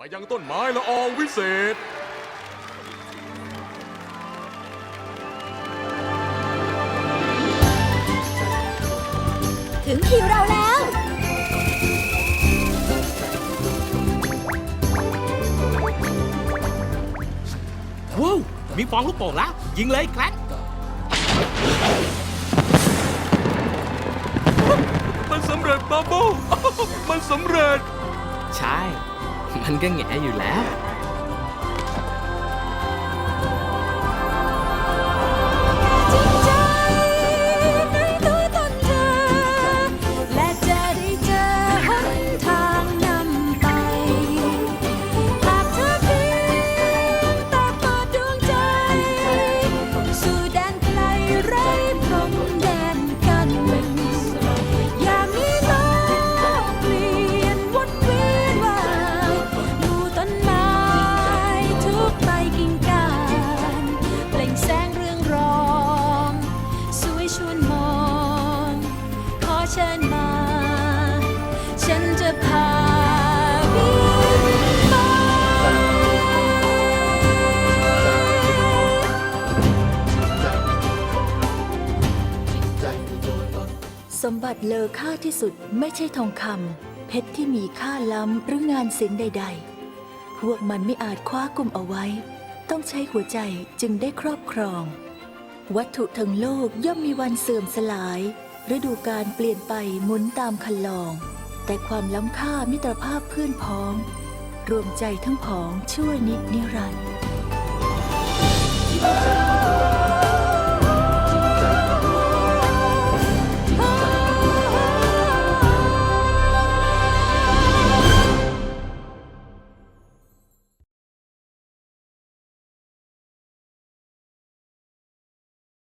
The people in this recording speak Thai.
ไปยังต้นไม้ละอองวิเศษ ถึงคิวเราแล้ว ว้าวมีฟองลูกโป่งแล้ว ยิงเลยแคลนมันสำเร็จบับเบิ้ล มันสำเร็จ ใช่ มันก็แหงอยู่แล้ว เชิญมา ฉันจะพาบินไปสมบัติเลอค่าที่สุดไม่ใช่ทองคำเพชรที่มีค่าล้ำหรืองานศิลป์ใด ๆ พวกมันไม่อาจคว้ากลุ่มเอาไว้ ต้องใช้หัวใจจึงได้ครอบครอง วัตถุทั้งโลกย่อมมีวันเสื่อมสลาย ฤดูการเปลี่ยนไปหมุนตามคันลอง แต่ความล้ำค่ามิตรภาพเพื่อนพ้อง รวมใจทั้งผองชั่วนิดนิรันดร์